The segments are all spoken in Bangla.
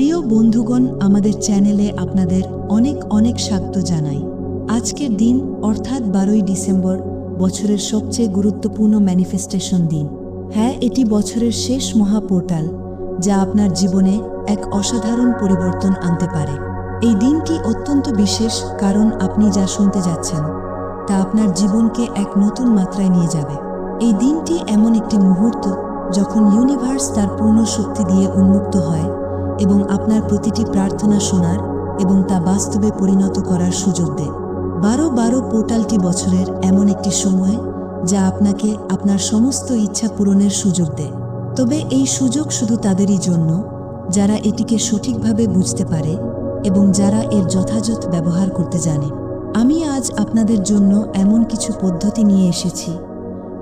প্রিয় বন্ধুগণ, আমাদের চ্যানেলে আপনাদের অনেক অনেক স্বাগত জানাই। আজকের দিন, অর্থাৎ বারোই ডিসেম্বর, বছরের সবচেয়ে গুরুত্বপূর্ণ ম্যানিফেস্টেশন দিন। হ্যাঁ এটি বছরের শেষ মহা পোর্টাল যা আপনার জীবনে এক অসাধারণ পরিবর্তন আনতে পারে। এই দিনটি অত্যন্ত বিশেষ, কারণ আপনি যা শুনতে যাচ্ছেন, তা আপনার জীবনকে এক নতুন মাত্রায় নিয়ে যাবে। এই দিনটি এমন একটি মুহূর্ত, যখন ইউনিভার্স তার পূর্ণ শক্তি দিয়ে উন্মুক্ত হয় এবং আপনার প্রতিটি প্রার্থনা শোনার এবং তা বাস্তবে পরিণত করার সুযোগ দেয়। বারো বারো পোর্টালটি বছরের এমন একটি সময় যা আপনাকে আপনার সমস্ত ইচ্ছা পূরণের সুযোগ দেয়। তবে এই সুযোগ শুধু তাদেরই জন্য, যারা এটিকে সঠিকভাবে বুঝতে পারে এবং যারা এর যথাযথ ব্যবহার করতে জানে। আমি আজ আপনাদের জন্য এমন কিছু পদ্ধতি নিয়ে এসেছি,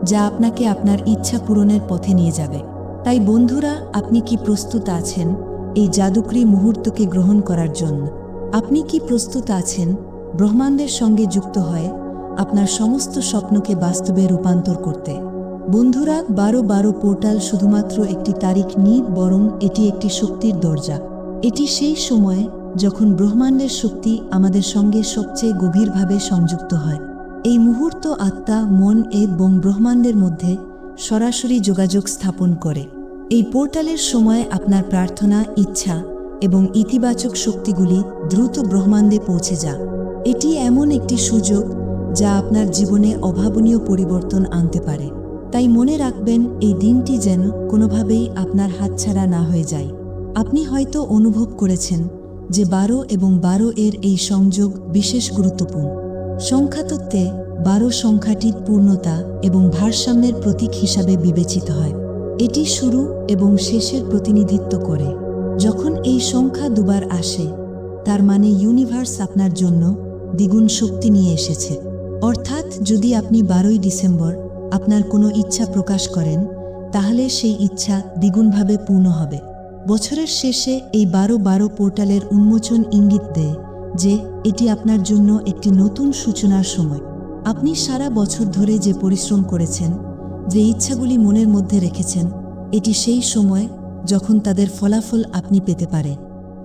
যা আপনাকে আপনার ইচ্ছা পূরণের পথে নিয়ে যাবে। তাই বন্ধুরা, আপনি কি প্রস্তুত আছেন? এই জাদুকরী মুহূর্তকে গ্রহণ করার জন্য। আপনি কি প্রস্তুত আছেন? ব্রহ্মাণ্ডের সঙ্গে যুক্ত হয়ে আপনার সমস্ত স্বপ্নকে বাস্তবে রূপান্তর করতে। বন্ধুরা, বারো বারো পোর্টাল শুধুমাত্র একটি তারিখ নিয়ে, বরং এটি একটি শক্তির দরজা। এটি সেই সময় যখন ব্রহ্মাণ্ডের শক্তি আমাদের সঙ্গে সবচেয়ে গভীরভাবে সংযুক্ত হয়। এই মুহূর্ত আত্মা, মন এবং ব্রহ্মাণ্ডের মধ্যে সরাসরি যোগাযোগ স্থাপন করে। এই পোর্টালের সময় আপনার প্রার্থনা, ইচ্ছা এবং ইতিবাচক শক্তিগুলি দ্রুত ব্রহ্মাণ্ডে পৌঁছে যা এটি এমন একটি সুযোগ যা আপনার জীবনে অভাবনীয় পরিবর্তন আনতে পারে। তাই মনে রাখবেন, এই দিনটি যেন কোনোভাবেই আপনার হাতছাড়া না হয়ে যায়। আপনি হয়তো অনুভব করেছেন যে বারো এবং বারো এর এই সংযোগ বিশেষ গুরুত্বপূর্ণ। সংখ্যাতত্ত্বে বারো সংখ্যাটির পূর্ণতা এবং ভারসাম্যের প্রতীক হিসাবে বিবেচিত হয়। এটি শুরু এবং শেষের প্রতিনিধিত্ব করে। যখন এই সংখ্যা দুবার আসে, তার মানে ইউনিভার্স আপনার জন্য দ্বিগুণ শক্তি নিয়ে এসেছে। অর্থাৎ যদি আপনি বারোই ডিসেম্বর আপনার কোনো ইচ্ছা প্রকাশ করেন, তাহলে সেই ইচ্ছা দ্বিগুণভাবে পূর্ণ হবে। বছরের শেষে এই বারো বারো পোর্টালের উন্মোচন ইঙ্গিত দেয় যে এটি আপনার জন্য একটি নতুন সূচনার সময়। আপনি সারা বছর ধরে যে পরিশ্রম করেছেন যে ইচ্ছাগুলি মনের মধ্যে রেখেছেন, এটি সেই সময় যখন তাদের ফলাফল আপনি পেতে পারেন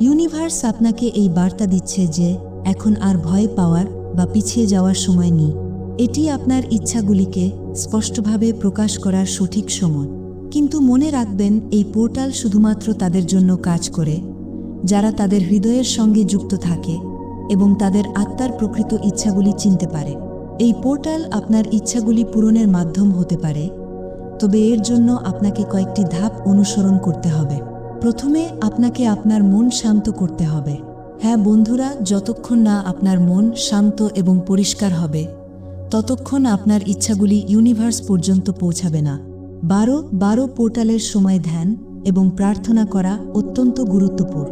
ইউনিভার্স আপনাকে এই বার্তা দিচ্ছে যে এখন আর ভয় পাওয়ার বা পিছিয়ে যাওয়ার সময় নেই। এটি আপনার ইচ্ছাগুলিকে স্পষ্টভাবে প্রকাশ করার সঠিক সময়। কিন্তু মনে রাখবেন, এই পোর্টাল শুধুমাত্র তাদের জন্য কাজ করে। যারা তাদের হৃদয়ের সঙ্গে যুক্ত থাকে এবং তাদের আত্মার প্রকৃত ইচ্ছাগুলি চিনতে পারে। এই পোর্টাল আপনার ইচ্ছাগুলি পূরণের মাধ্যম হতে পারে, তবে এর জন্য আপনাকে কয়েকটি ধাপ অনুসরণ করতে হবে। প্রথমে আপনাকে আপনার মন শান্ত করতে হবে। হ্যাঁ বন্ধুরা, যতক্ষণ না আপনার মন শান্ত এবং পরিষ্কার হবে, ততক্ষণ আপনার ইচ্ছাগুলি ইউনিভার্স পর্যন্ত পৌঁছাবে না। বারো বারো পোর্টালের সময় ধ্যান এবং প্রার্থনা করা অত্যন্ত গুরুত্বপূর্ণ।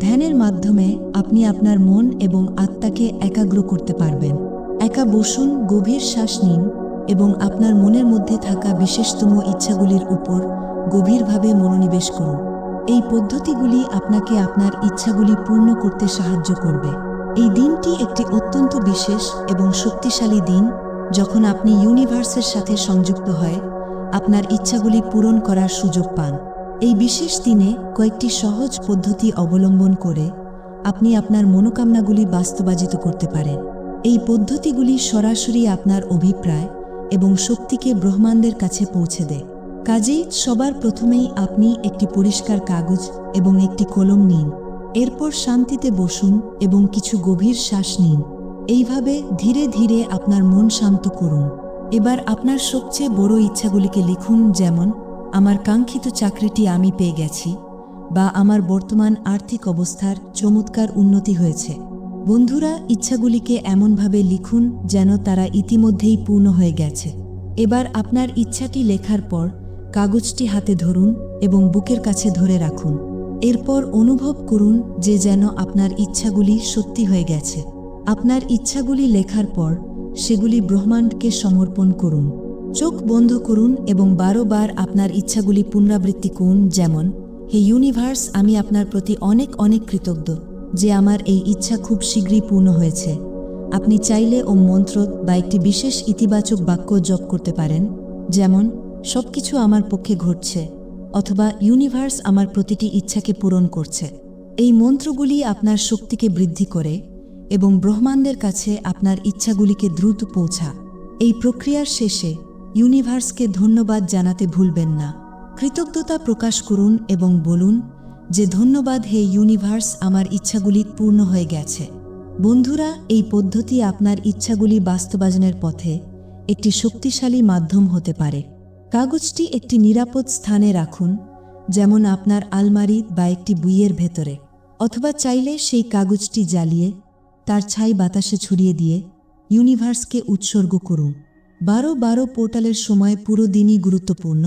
ধ্যানের মাধ্যমে আপনি আপনার মন এবং আত্মাকে একাগ্র করতে পারবেন। একা বসুন, গভীর শ্বাস নিন এবং আপনার মনের মধ্যে থাকা বিশেষতম ইচ্ছাগুলির উপর গভীরভাবে মনোনিবেশ করুন। এই পদ্ধতিগুলি আপনাকে আপনার ইচ্ছাগুলি পূর্ণ করতে সাহায্য করবে। এই দিনটি একটি অত্যন্ত বিশেষ এবং শক্তিশালী দিন যখন আপনি ইউনিভার্সের সাথে সংযুক্ত হয়ে, আপনার ইচ্ছাগুলি পূরণ করার সুযোগ পান। এই বিশেষ দিনে কয়েকটি সহজ পদ্ধতি অবলম্বন করে আপনি আপনার মনোকামনাগুলি বাস্তবায়িত করতে পারেন। এই পদ্ধতিগুলি সরাসরি আপনার অভিপ্রায় এবং শক্তিকে ব্রহ্মাণ্ডের কাছে পৌঁছে দেয়। কাজেই সবার প্রথমেই আপনি একটি পরিষ্কার কাগজ এবং একটি কলম নিন। এরপর শান্তিতে বসুন এবং কিছু গভীর শ্বাস নিন। এইভাবে ধীরে ধীরে আপনার মন শান্ত করুন। এবার আপনার সবচেয়ে বড় ইচ্ছাগুলিকে লিখুন, যেমন, আমার কাঙ্ক্ষিত চাকরিটি আমি পেয়ে গেছি বা, আমার বর্তমান আর্থিক অবস্থার চমৎকার উন্নতি হয়েছে বন্ধুরা, ইচ্ছাগুলিকে এমনভাবে লিখুন যেন তারা ইতিমধ্যেই পূর্ণ হয়ে গেছে। এবার আপনার ইচ্ছাটি লেখার পর কাগজটি হাতে ধরুন এবং বুকের কাছে ধরে রাখুন। এরপর অনুভব করুন যে যেন আপনার ইচ্ছাগুলি সত্যি হয়ে গেছে। আপনার ইচ্ছাগুলি লেখার পর সেগুলি ব্রহ্মাণ্ডকে সমর্পণ করুন। চোখ বন্ধ করুন এবং বারো বার আপনার ইচ্ছাগুলি পুনরাবৃত্তি করুন, যেমন, হে ইউনিভার্স, আমি আপনার প্রতি অনেক অনেক কৃতজ্ঞ। যে আমার এই ইচ্ছা খুব শীঘ্রই পূর্ণ হয়েছে। আপনি চাইলে ও মন্ত্র বা একটি বিশেষ ইতিবাচক বাক্য জপ করতে পারেন, যেমন, সবকিছু আমার পক্ষে ঘটছে, অথবা ইউনিভার্স আমার প্রতিটি ইচ্ছাকে পূরণ করছে। এই মন্ত্রগুলি আপনার শক্তিকে বৃদ্ধি করে এবং ব্রহ্মাণ্ডের কাছে আপনার ইচ্ছাগুলিকে দ্রুত পৌঁছা। এই প্রক্রিয়ার শেষে ইউনিভার্সকে ধন্যবাদ জানাতে ভুলবেন না। কৃতজ্ঞতা প্রকাশ করুন এবং বলুন যে ধন্যবাদ হে ইউনিভার্স, আমার ইচ্ছাগুলি পূর্ণ হয়ে গেছে। বন্ধুরা, এই পদ্ধতি আপনার ইচ্ছাগুলি বাস্তবায়নের পথে একটি শক্তিশালী মাধ্যম হতে পারে। কাগজটি একটি নিরাপদ স্থানে রাখুন, যেমন আপনার আলমারি বা একটি বইয়ের ভেতরে, অথবা চাইলে সেই কাগজটি জ্বালিয়ে তার ছাই বাতাসে ছড়িয়ে দিয়ে ইউনিভার্সকে উৎসর্গ করুন। বারো বারো পোর্টালের সময় পুরো দিনই গুরুত্বপূর্ণ,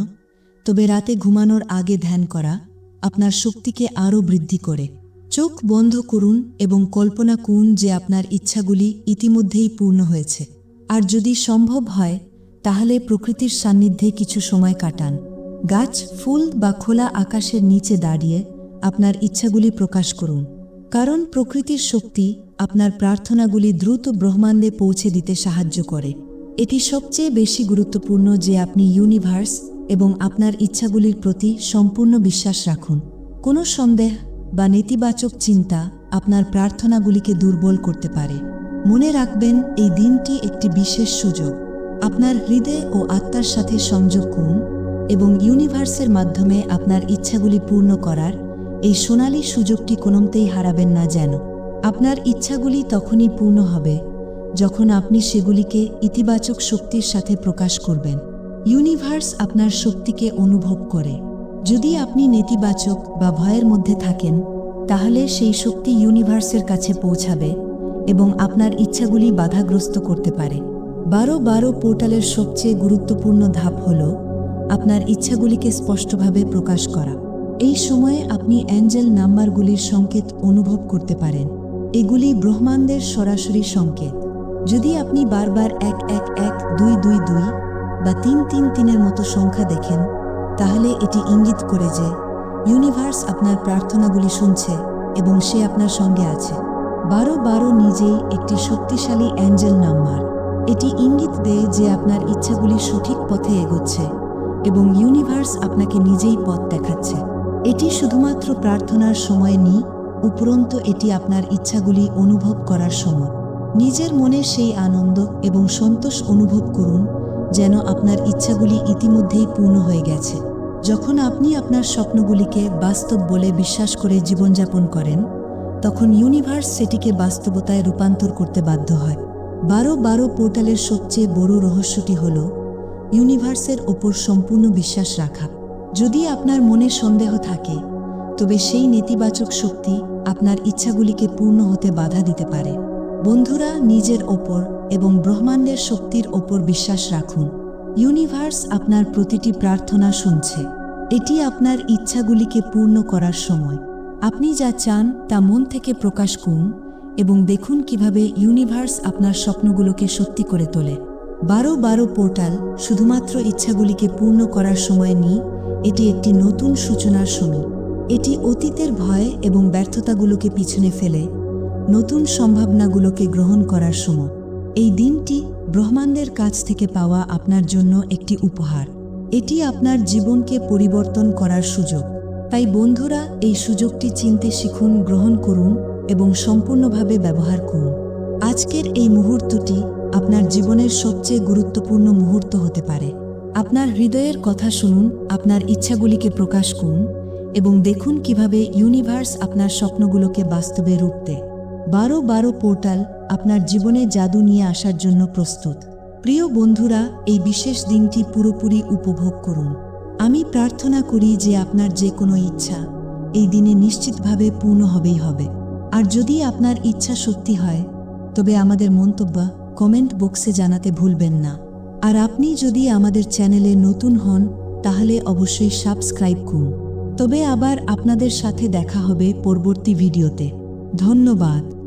তবে রাতে ঘুমানোর আগে ধ্যান করা আপনার শক্তিকে আরও বৃদ্ধি করে। চোখ বন্ধ করুন এবং কল্পনা করুন যে আপনার ইচ্ছাগুলি ইতিমধ্যেই পূর্ণ হয়েছে। আর যদি সম্ভব হয়, তাহলে প্রকৃতির সান্নিধ্যে কিছু সময় কাটান। গাছ, ফুল বা খোলা আকাশের নিচে দাঁড়িয়ে আপনার ইচ্ছাগুলি প্রকাশ করুন। কারণ প্রকৃতির শক্তি আপনার প্রার্থনাগুলি দ্রুত ব্রহ্মাণ্ডে পৌঁছে দিতে সাহায্য করে। এটি সবচেয়ে বেশি গুরুত্বপূর্ণ যে আপনি ইউনিভার্স এবং আপনার ইচ্ছাগুলির প্রতি সম্পূর্ণ বিশ্বাস রাখুন। কোনো সন্দেহ বা নেতিবাচক চিন্তা আপনার প্রার্থনাগুলিকে দুর্বল করতে পারে। মনে রাখবেন, এই দিনটি একটি বিশেষ সুযোগ। আপনার হৃদয় ও আত্মার সাথে সংযোগ করুন এবং ইউনিভার্সের মাধ্যমে আপনার ইচ্ছাগুলি পূর্ণ করার এই সোনালী সুযোগটি কোনোমতেই হারাবেন না যেন। আপনার ইচ্ছাগুলি তখনই পূর্ণ হবে যখন আপনি সেগুলিকে ইতিবাচক শক্তির সাথে প্রকাশ করবেন। ইউনিভার্স আপনার শক্তিকে অনুভব করে। যদি আপনি নেতিবাচক বা ভয়ের মধ্যে থাকেন, তাহলে সেই শক্তি ইউনিভার্সের কাছে পৌঁছাবে এবং আপনার ইচ্ছাগুলি বাধাগ্রস্ত করতে পারে। বারো বারো পোর্টালের সবচেয়ে গুরুত্বপূর্ণ ধাপ হল আপনার ইচ্ছাগুলিকে স্পষ্টভাবে প্রকাশ করা। এই সময়ে আপনি অ্যাঞ্জেল নাম্বারগুলির সংকেত অনুভব করতে পারেন। এগুলি ব্রহ্মাণ্ডের সরাসরি সংকেত। যদি আপনি বারবার এক এক এক দুই দুই দুই বা তিন তিন তিনের মতো সংখ্যা দেখেন, তাহলে এটি ইঙ্গিত করে যে ইউনিভার্স আপনার প্রার্থনাগুলি শুনছে এবং সে আপনার সঙ্গে আছে। বারো বারো নিজেই একটি শক্তিশালী অ্যাঞ্জেল নাম্বার এটি ইঙ্গিত দেয় যে আপনার ইচ্ছাগুলি সঠিক পথে এগোচ্ছে এবং ইউনিভার্স আপনাকে নিজেই পথ দেখাচ্ছে। এটি শুধুমাত্র প্রার্থনার সময় নি উপরন্ত এটি আপনার ইচ্ছাগুলি অনুভব করার সময়। নিজের মনে সেই আনন্দ এবং সন্তোষ অনুভব করুন যেন আপনার ইচ্ছাগুলি ইতিমধ্যেই পূর্ণ হয়ে গেছে। যখন আপনি আপনার স্বপ্নগুলিকে বাস্তব বলে বিশ্বাস করে জীবনযাপন করেন, তখন ইউনিভার্স সেটিকে বাস্তবতায় রূপান্তর করতে বাধ্য হয়। বারো বারো পোর্টালের সবচেয়ে বড় রহস্যটি হল ইউনিভার্সের ওপর সম্পূর্ণ বিশ্বাস রাখা। যদি আপনার মনে সন্দেহ থাকে, তবে সেই নেতিবাচক শক্তি আপনার ইচ্ছাগুলিকে পূর্ণ হতে বাধা দিতে পারে। বন্ধুরা নিজের ওপর এবং ব্রহ্মাণ্ডের শক্তির ওপর বিশ্বাস রাখুন। ইউনিভার্স আপনার প্রতিটি প্রার্থনা শুনছে। এটি আপনার ইচ্ছাগুলিকে পূর্ণ করার সময়। আপনি যা চান তা মন থেকে প্রকাশ করুন এবং দেখুন কীভাবে ইউনিভার্স আপনার স্বপ্নগুলোকে সত্যি করে তোলে। বারো বারো পোর্টাল শুধুমাত্র ইচ্ছাগুলিকে পূর্ণ করার সময় নিই, এটি একটি নতুন সূচনার সময়। এটি অতীতের ভয় এবং ব্যর্থতাগুলোকে পিছনে ফেলে নতুন সম্ভাবনাগুলোকে গ্রহণ করার সময়, এই দিনটি ব্রহ্মাণ্ডের কাছ থেকে পাওয়া আপনার জন্য একটি উপহার। এটি আপনার জীবনকে পরিবর্তন করার সুযোগ। তাই বন্ধুরা, এই সুযোগটি চিনতে শিখুন, গ্রহণ করুন এবং সম্পূর্ণভাবে ব্যবহার করুন। আজকের এই মুহূর্তটি আপনার জীবনের সবচেয়ে গুরুত্বপূর্ণ মুহূর্ত হতে পারে। আপনার হৃদয়ের কথা শুনুন, আপনার ইচ্ছাগুলিকে প্রকাশ করুন এবং দেখুন কীভাবে ইউনিভার্স আপনার স্বপ্নগুলোকে বাস্তবে রূপ দেয়। বারো বারো পোর্টাল আপনার জীবনে জাদু নিয়ে আসার জন্য প্রস্তুত। প্রিয় বন্ধুরা, এই বিশেষ দিনটি পুরোপুরি উপভোগ করুন। আমি প্রার্থনা করি যে আপনার যে কোনো ইচ্ছা এই দিনে নিশ্চিতভাবে পূর্ণ হবেই হবে। আর যদি আপনার ইচ্ছা সত্যি হয়, তবে আমাদের মন্তব্য কমেন্ট বক্সে জানাতে ভুলবেন না। আর আপনি যদি আমাদের চ্যানেলে নতুন হন, তাহলে অবশ্যই সাবস্ক্রাইব করুন। তবে আবার আপনাদের সাথে দেখা হবে পরবর্তী ভিডিওতে। ধন্যবাদ।